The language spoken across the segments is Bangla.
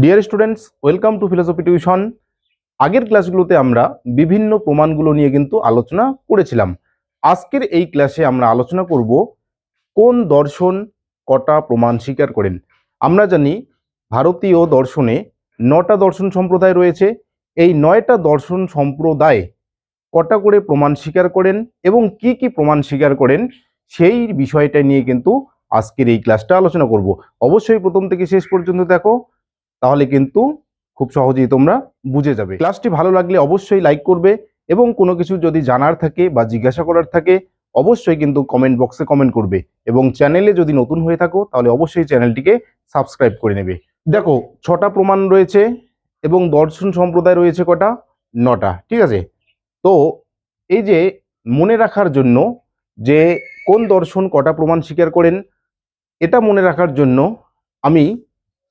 Dear students welcome to philosophy tuition আগের ক্লাসগুলোতে আমরা বিভিন্ন প্রমাণগুলো নিয়ে কিন্তু আলোচনা করেছিলাম। আজকের এই ক্লাসে আমরা আলোচনা করব কোন দর্শন কটা প্রমাণ স্বীকার করেন। আমরা জানি ভারতীয় দর্শনে নটা দর্শন সম্প্রদায় রয়েছে। এই নয়টা দর্শন সম্প্রদায় কটা করে প্রমাণ স্বীকার করেন এবং কি কি প্রমাণ স্বীকার করেন সেই বিষয়টা নিয়ে কিন্তু আজকের এই ক্লাসটা আলোচনা করব। অবশ্যই প্রথম থেকে শেষ পর্যন্ত দেখো। তাহলে কিন্তু খুব সহজেই তোমরা বুঝে যাবে। ক্লাসটি ভালো লাগলে অবশ্যই লাইক করবে এবং কোনো কিছু যদি জানার থাকে বা জিজ্ঞাসা করার থাকে, অবশ্যই কিন্তু কমেন্ট বক্সে কমেন্ট করবে এবং চ্যানেলে যদি নতুন হয়ে থাকো, তাহলে অবশ্যই চ্যানেলটিকে সাবস্ক্রাইব করে নেবে। দেখো, ছটা প্রমাণ রয়েছে এবং দর্শন সম্প্রদায় রয়েছে কটা? নটা, ঠিক আছে? তো এই যে মনে রাখার জন্য যে কোন দর্শন কটা প্রমাণ স্বীকার করেন, এটা মনে রাখার জন্য আমি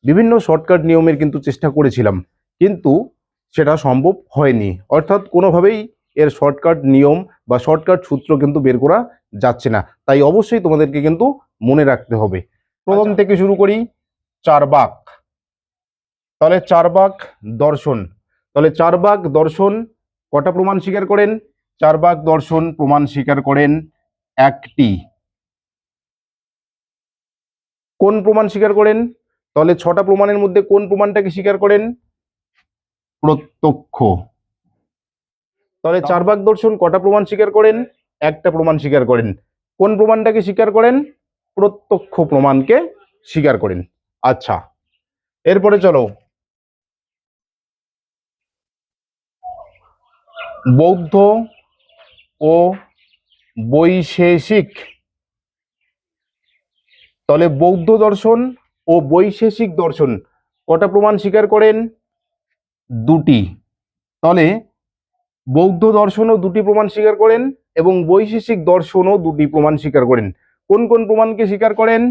বিভিন্ন শর্টকাট নিয়মের কিন্তু চেষ্টা করেছিলাম কিন্তু সেটা সম্ভব হয়নি। অর্থাৎ কোনোভাবেই এর শর্টকাট নিয়ম বা শর্টকাট সূত্র কিন্তু বের করা যাচ্ছে না। তাই অবশ্যই তোমাদেরকে কিন্তু মনে রাখতে হবে। প্রথম থেকে শুরু করি চারবাক। তাহলে চারবাক দর্শন। তাহলে চারবাক দর্শন কটা প্রমাণ স্বীকার করেন? চারবাক দর্শন প্রমাণ স্বীকার করেন একটি। কোন প্রমাণ স্বীকার করেন? তাহলে ছটা প্রমাণের মধ্যে কোন প্রমাণটাকে স্বীকার করেন? প্রত্যক্ষ। তাহলে চার ভাগ দর্শন, কটা প্রমাণ স্বীকার করেন? একটা প্রমাণ স্বীকার করেন। কোন প্রমাণটাকে স্বীকার করেন? প্রত্যক্ষ প্রমাণকে স্বীকার করেন। আচ্ছা এরপরে চলো। বৌদ্ধ ও বৈশেষিক। তাহলে বৌদ্ধ দর্শন ও বৈশেষিক দর্শন। কটা প্রমাণ স্বীকার করেন? দুটি। তাহলে বৌদ্ধ দর্শনও দুটি প্রমাণ স্বীকার করেন এবং বৈশেষিক দর্শনও দুটি প্রমাণ স্বীকার করেন। কোন কোন প্রমাণকে স্বীকার করেন?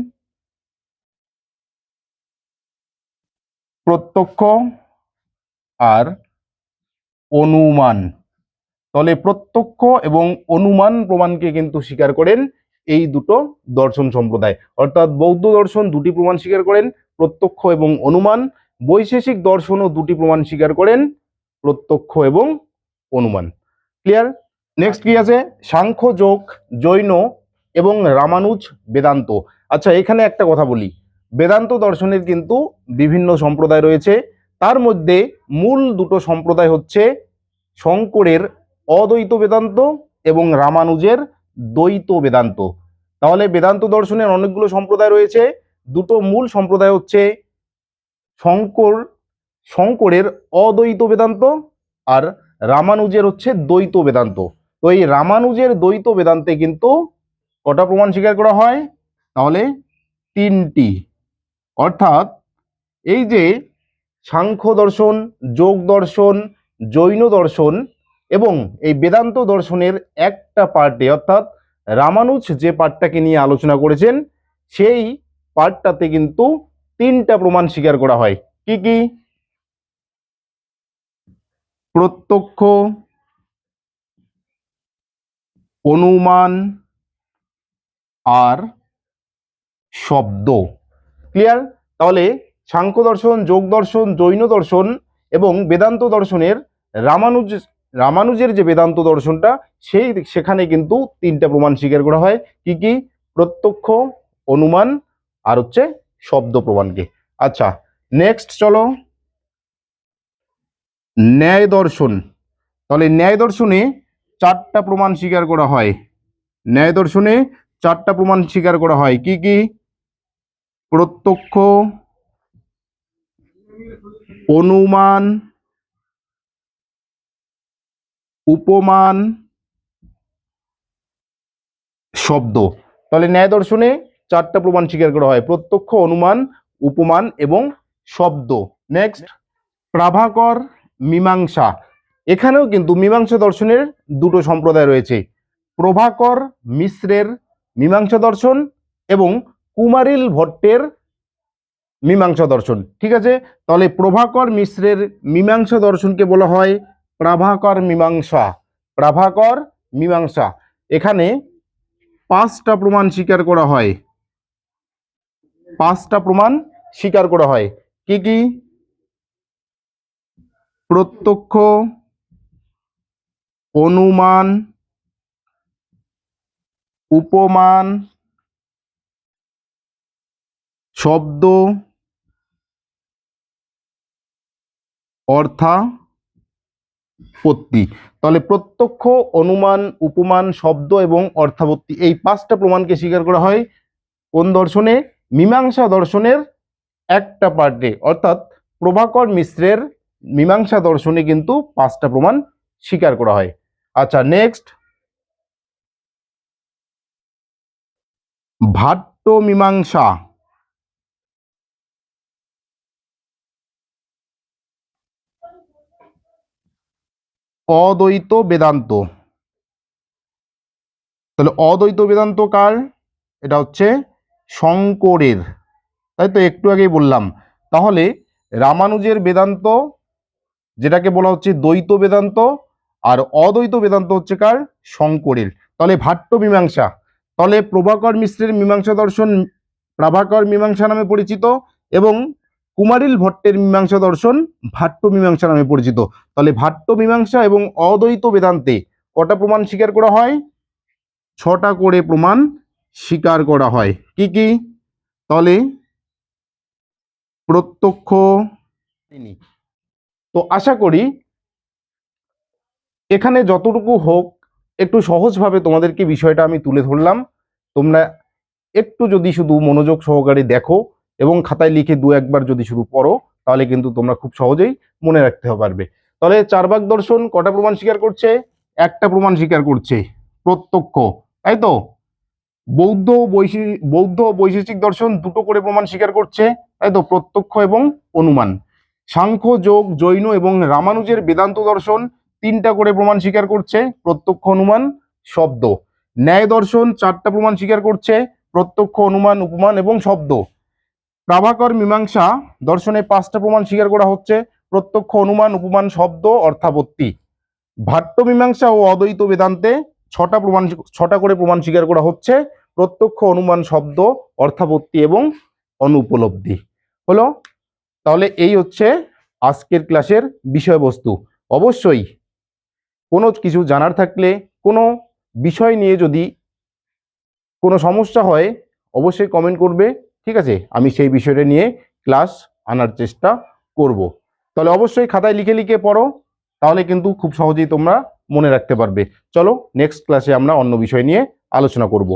প্রত্যক্ষ আর অনুমান। তাহলে প্রত্যক্ষ এবং অনুমান প্রমাণকে কিন্তু স্বীকার করেন এই দুটো দর্শন সম্প্রদায়। অর্থাৎ বৌদ্ধ দর্শন দুটি প্রমাণ স্বীকার করেন, প্রত্যক্ষ এবং অনুমান। বৈশেষিক দর্শনও দুটি প্রমাণ স্বীকার করেন, প্রত্যক্ষ এবং অনুমান। ক্লিয়ার নেক্সট কি আছে? সাংখ্য যোগ, জৈন এবং রামানুজ বেদান্ত। আচ্ছা এখানে একটা কথা বলি। বেদান্ত দর্শনের কিন্তু বিভিন্ন সম্প্রদায় রয়েছে। তার মধ্যে মূল দুটো সম্প্রদায় হচ্ছে শঙ্করের অদ্বৈত বেদান্ত এবং রামানুজের দ্বৈত বেদান্ত। তাহলে বেদান্ত দর্শনের অনেকগুলো সম্প্রদায় রয়েছে। দুটো মূল সম্প্রদায় হচ্ছে শঙ্কর, শঙ্করের অদ্বৈত বেদান্ত আর রামানুজের হচ্ছে দ্বৈত বেদান্ত। তো এই রামানুজের দ্বৈত বেদান্তে কিন্তু কটা প্রমাণ স্বীকার করা হয়? তাহলে তিনটি। অর্থাৎ এই যে সাংখ্য দর্শন, যোগ দর্শন, জৈন দর্শন এবং এই বেদান্ত দর্শনের একটা পার্টে, অর্থাৎ রামানুজ যে পার্টটাকে নিয়ে আলোচনা করেছেন, সেই পার্টটাতে কিন্তু তিনটা প্রমাণ স্বীকার করা হয়। কি কি? প্রত্যক্ষ, অনুমান আর শব্দ। ক্লিয়ার? তাহলে সাংখ্য দর্শন, যোগ দর্শন, জৈন দর্শন এবং বেদান্ত দর্শনের রামানুজ রামানুজের যে বেদান্ত দর্শনটা, সেই সেখানে কিন্তু তিনটা প্রমাণ স্বীকার করা হয়। কি কি? প্রত্যক্ষ, অনুমান আর হচ্ছে শব্দ প্রমাণকে। আচ্ছা নেক্সট চলো। ন্যায় দর্শন। তাহলে ন্যায় দর্শনে চারটা প্রমাণ স্বীকার করা হয়। ন্যায় দর্শনে চারটা প্রমাণ স্বীকার করা হয়। কি কি? প্রত্যক্ষ, অনুমান উপমান শব্দ। তাহলে ন্যায় দর্শনে চারটা প্রমাণ স্বীকার করা হয়। প্রত্যক্ষ, অনুমান, উপমান এবং শব্দ। নেক্সট প্রাভাকর, মীমাংসা। এখানেও কিন্তু মীমাংসা দর্শনের দুটো সম্প্রদায় রয়েছে। প্রভাকর মিশ্রের মীমাংসা দর্শন এবং কুমারিল ভট্টের মীমাংসা দর্শন। ঠিক আছে? তাহলে প্রভাকর মিশ্রের মীমাংসা দর্শনকে বলা হয় প্রাভাকর মীমাংসা প্রাভাকর মীমাংসা। এখানে পাঁচটা প্রমাণ স্বীকার করা হয়। পাঁচটা প্রমাণ স্বীকার করা হয়। কি কি? প্রত্যক্ষ, অনুমান, উপমান, শব্দ অর্থাপত্তি তাহলে প্রত্যক্ষ, অনুমান, উপমান, শব্দ এবং অর্থাপত্তি এই পাঁচটা প্রমাণকে স্বীকার করা হয় কোন দর্শনে? মীমাংসা দর্শনের একটা পার্টে অর্থাৎ প্রভাকর মিশ্রের মীমাংসা দর্শনে কিন্তু পাঁচটা প্রমাণ স্বীকার করা হয়। আচ্ছা নেক্সট ভাট্ট মীমাংসা। অদ্বৈত বেদান্ত। তাহলে অদ্বৈত বেদান্ত কার? এটা হচ্ছে শঙ্করের। তাই তো একটু আগেই বললাম। তাহলে রামানুজের বেদান্ত, যেটাকে বলা হচ্ছে দ্বৈত বেদান্ত, আর অদ্বৈত বেদান্ত হচ্ছে কার? শঙ্করের। তাহলে ভাট্ট মীমাংসা। তাহলে প্রভাকর মিশ্রের মীমাংসা দর্শন, প্রাভাকর মীমাংসা নামে পরিচিত এবং কুমারিল ভট্টের মীমাংসা দর্শন ভাট্ট মীমাংসা নামে পরিচিত। তাহলে ভাট্ট মীমাংসা এবং অদ্বৈত বেদান্তে কটা প্রমাণ স্বীকার করা হয়? ছটা করে প্রমাণ স্বীকার করা হয়। কি কি? তাহলে প্রত্যক্ষ তিনি তো আশা করি এখানে যতটুকু হোক একটু সহজভাবে তোমাদেরকে বিষয়টা আমি তুলে ধরলাম। তোমরা একটু যদি শুধু মনোযোগ সহকারে দেখো এবং খাতায় লিখে দু একবার যদি শুধু পড়ো, তাহলে কিন্তু তোমরা খুব সহজেই মনে রাখতে পারবে। তাহলে চারবাক দর্শন কটা প্রমাণ স্বীকার করছে? একটা প্রমাণ স্বীকার করছে, প্রত্যক্ষ, তাই তো? বৌদ্ধ বৈশি, বৌদ্ধ বৈশেষিক দর্শন দুটো করে প্রমাণ স্বীকার করছে, তাই তো? প্রত্যক্ষ এবং অনুমান। সাংখ্য, যোগ, জৈন এবং রামানুজের বেদান্ত দর্শন তিনটা করে প্রমাণ স্বীকার করছে, প্রত্যক্ষ অনুমান, শব্দ। ন্যায় দর্শন চারটা প্রমাণ স্বীকার করছে, প্রত্যক্ষ অনুমান, উপমান এবং শব্দ। প্রাভাকর মীমাংসা দর্শনে পাঁচটা প্রমাণ স্বীকার করা হচ্ছে। প্রত্যক্ষ অনুমান, উপমান, শব্দ অর্থাপত্তি ভাট্ট মীমাংসা ও অদ্বৈত বেদান্তে ছটা প্রমাণ ছটা করে প্রমাণ স্বীকার করা হচ্ছে। প্রত্যক্ষ অনুমান, শব্দ অর্থাপত্তি এবং অনুপলব্ধি। হলো? তাহলে এই হচ্ছে আজকের ক্লাসের বিষয়বস্তু। অবশ্যই কোনো কিছু জানার থাকলে, কোনো বিষয় নিয়ে যদি কোনো সমস্যা হয়, অবশ্যই কমেন্ট করবে। ঠিক আছে? আমি সেই বিষয়টা নিয়ে ক্লাস আনার চেষ্টা করব। তাহলে অবশ্যই খাতায় লিখে লিখে পড়ো, তাহলে কিন্তু খুব সহজেই তোমরা মনে রাখতে পারবে। চলো নেক্সট ক্লাসে আমরা অন্য বিষয় নিয়ে আলোচনা করব।